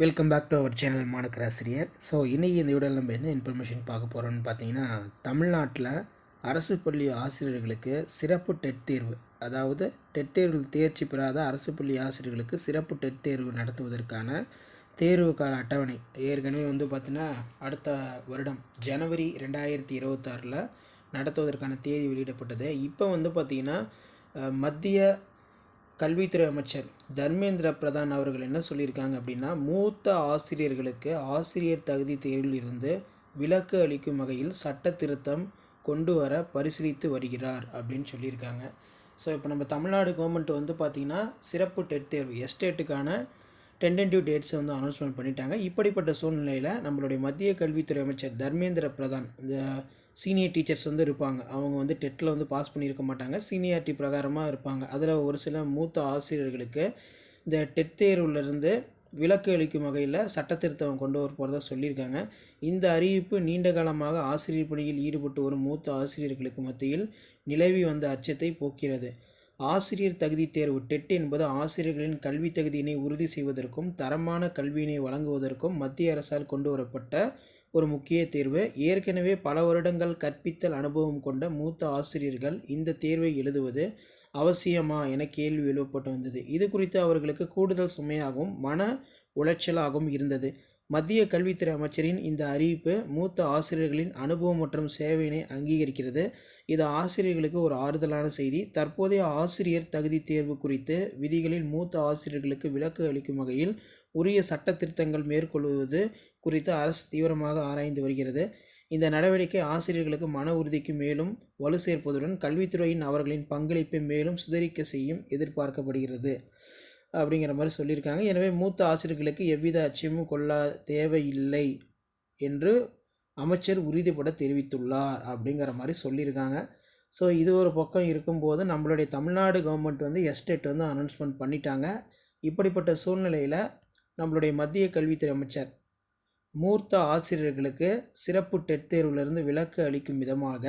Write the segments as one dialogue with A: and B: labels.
A: Welcome back to our channel மாணக்கராசிரியர் so இன்றைக்கி இந்த வீடியோவில் நம்ம என்ன இன்ஃபர்மேஷன் பார்க்க போகிறோம்னு பார்த்தீங்கன்னா தமிழ்நாட்டில் அரசு பள்ளி ஆசிரியர்களுக்கு சிறப்பு டெட் தேர்வு. அதாவது டெட் தேர்வில் தேர்ச்சி பெறாத அரசு பள்ளி ஆசிரியர்களுக்கு சிறப்பு டெட் தேர்வு நடத்துவதற்கான தேர்வு கால அட்டவணை. ஏற்கனவே வந்து பார்த்திங்கன்னா அடுத்த வருடம் ஜனவரி ரெண்டாயிரத்தி இருபத்தாறில் நடத்துவதற்கான தேதி வெளியிடப்பட்டது. இப்போ வந்து பார்த்திங்கன்னா மத்திய கல்வித்துறை அமைச்சர் தர்மேந்திர பிரதான் அவர்கள் என்ன சொல்லியிருக்காங்க அப்படின்னா மூத்த ஆசிரியர்களுக்கு ஆசிரியர் தகுதி தேர்வில் இருந்து விலக்கு அளிக்கும் வகையில் சட்ட திருத்தம் கொண்டு வர பரிசீலித்து வருகிறார் அப்படின்னு சொல்லியிருக்காங்க. ஸோ இப்போ நம்ம தமிழ்நாடு கவர்மெண்ட் வந்து பார்த்திங்கன்னா சிறப்பு டெட் தேர்வு எஸ்டேட்டுக்கான டென்டென்டிவ் டேட்ஸ் வந்து அனௌன்ஸ்மெண்ட் பண்ணிட்டாங்க. இப்படிப்பட்ட சூழ்நிலையில் நம்மளுடைய மத்திய கல்வித்துறை அமைச்சர் தர்மேந்திர பிரதான் இந்த சீனியர் டீச்சர்ஸ் வந்து இருப்பாங்க. அவங்க வந்து டெட்டில் வந்து பாஸ் பண்ணியிருக்க மாட்டாங்க. சீனியாரிட்டி பிரகாரமாக இருப்பாங்க. அதில் ஒரு சில மூத்த ஆசிரியர்களுக்கு இந்த டெட் தேர்வுலேருந்து விலக்கு அளிக்கும் வகையில் சட்டத்திருத்தம் கொண்டு வர போகிறதா சொல்லியிருக்காங்க. இந்த அறிவிப்பு நீண்ட காலமாக ஆசிரியர் பணியில் ஈடுபட்டு வரும் மூத்த ஆசிரியர்களுக்கு மத்தியில் நிலவி வந்த அச்சத்தை போக்கிறது. ஆசிரியர் தகுதி தேர்வு டெட் என்பது ஆசிரியர்களின் கல்வி தகுதியினை உறுதி செய்வதற்கும் தரமான கல்வியினை வழங்குவதற்கும் மத்திய அரசால் கொண்டு வரப்பட்ட ஒரு முக்கிய தேர்வு. ஏற்கனவே பல வருடங்கள் கற்பித்தல் அனுபவம் கொண்ட மூத்த ஆசிரியர்கள் இந்த தேர்வை எழுதுவது அவசியமா என கேள்வி எழுப்பப்பட்டு வந்தது. இது குறித்து அவர்களுக்கு கூடுதல் சுமையாகவும் மன உளைச்சலாகவும் இருந்தது. மத்திய கல்வித்துறை அமைச்சரின் இந்த அறிவிப்பு மூத்த ஆசிரியர்களின் அனுபவம் மற்றும் சேவையினை அங்கீகரிக்கிறது. இது ஆசிரியர்களுக்கு ஒரு ஆறுதலான செய்தி. தற்போதைய ஆசிரியர் தகுதி தேர்வு குறித்து விதிகளில் மூத்த ஆசிரியர்களுக்கு விலக்கு அளிக்கும் வகையில் உரிய சட்ட திருத்தங்கள் மேற்கொள்வது குறித்து அரசு தீவிரமாக ஆராய்ந்து வருகிறது. இந்த நடவடிக்கை ஆசிரியர்களுக்கு மன உறுதிக்கு மேலும் வலு சேர்ப்பதுடன் கல்வித்துறையின் அவர்களின் பங்களிப்பை மேலும் சிதறிக்க செய்யும் எதிர்பார்க்கப்படுகிறது. அப்படிங்கிற மாதிரி சொல்லியிருக்காங்க. எனவே மூத்த ஆசிரியர்களுக்கு எவ்வித அச்சமும் கொள்ள தேவையில்லை என்று அமைச்சர் உறுதிபட தெரிவித்துள்ளார் அப்படிங்கிற மாதிரி சொல்லியிருக்காங்க. ஸோ இது ஒரு பக்கம் இருக்கும்போது நம்மளுடைய தமிழ்நாடு கவர்மெண்ட் வந்து எஸ்டேட் வந்து அனௌன்ஸ்மெண்ட் பண்ணிட்டாங்க. இப்படிப்பட்ட சூழ்நிலையில் நம்மளுடைய மத்திய கல்வித்துறை அமைச்சர் மூர்த்த ஆசிரியர்களுக்கு சிறப்பு டெட் தேர்விலிருந்து விலக்கு அளிக்கும் விதமாக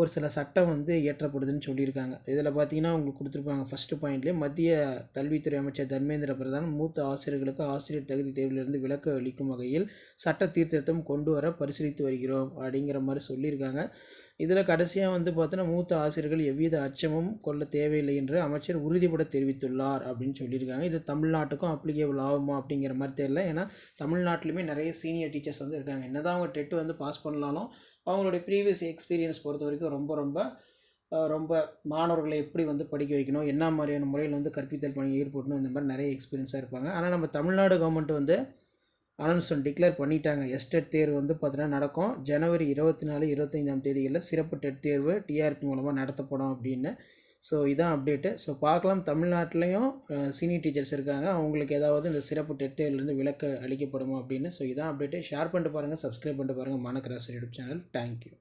A: ஒரு சில சட்டம் வந்து இயற்றப்படுதுன்னு சொல்லியிருக்காங்க. இதில் பார்த்தீங்கன்னா உங்களுக்கு கொடுத்துருப்பாங்க ஃபஸ்ட்டு பாயிண்ட்லேயே மத்திய கல்வித்துறை அமைச்சர் தர்மேந்திர பிரதான் மூத்த ஆசிரியர்களுக்கு ஆசிரியர் தகுதி தேர்விலிருந்து விலக்கு அளிக்கும் வகையில் சட்ட தீர்த்தம் கொண்டு வர பரிசீலித்து வருகிறோம் அப்படிங்கிற மாதிரி சொல்லியிருக்காங்க. இதில் கடைசியாக வந்து பார்த்தோன்னா மூத்த ஆசிரியர்கள் எவ்வித அச்சமும் கொள்ள தேவையில்லை என்று அமைச்சர் உறுதிபட தெரிவித்துள்ளார் அப்படின்னு சொல்லியிருக்காங்க. இது தமிழ்நாட்டுக்கும் அப்ளிகேபிள் ஆகுமா அப்படிங்கிற மாதிரி தெரியல. ஏன்னா தமிழ்நாட்டிலுமே நிறைய சீனியர் டீச்சர்ஸ் வந்து இருக்காங்க. என்னதான் அவங்க டெட் வந்து பாஸ் பண்ணலாலும் அவங்களுடைய ப்ரீவியஸ் எக்ஸ்பீரியன்ஸ் பொறுத்த வரைக்கும் ரொம்ப ரொம்ப ரொம்ப மாணவர்களை எப்படி வந்து படிக்க வைக்கணும் என்ன மாதிரியான முறையில் வந்து கற்பித்தல் பணி ஈடுபடணும் இந்த மாதிரி நிறைய எக்ஸ்பீரியன்ஸாக இருப்பாங்க. ஆனால் நம்ம தமிழ்நாடு கவர்மெண்ட் வந்து அனௌன்ஸ்மெண்ட் டிக்ளேர் பண்ணிட்டாங்க. எஸ்டெட் தேர்வு வந்து பார்த்தீங்கன்னா நடக்கும். ஜனவரி இருபத்தி நாலு இருபத்தைந்தாம் தேதிகளில் சிறப்பு டெட் தேர்வு டிஆர்பி மூலமாக நடத்தப்படும் அப்படின்னு. ஸோ இதான் அப்டேட்டு ஸோ பார்க்கலாம். தமிழ்நாட்டிலையும் சீனியர் டீச்சர்ஸ் இருக்காங்க. அவங்களுக்கு ஏதாவது இந்த சிறப்பு டெட் தேர்வுலேருந்து விலக்கு அளிக்கப்படுமா அப்படின்னு. ஸோ இதான் அப்டேட்டு ஷேர் பண்ணிட்டு பாருங்கள் சப்ஸ்கிரைப் பண்ணிட்டு பாருங்கள் மாணக்கராசர் யூடியூப் சேனல். தேங்க்யூ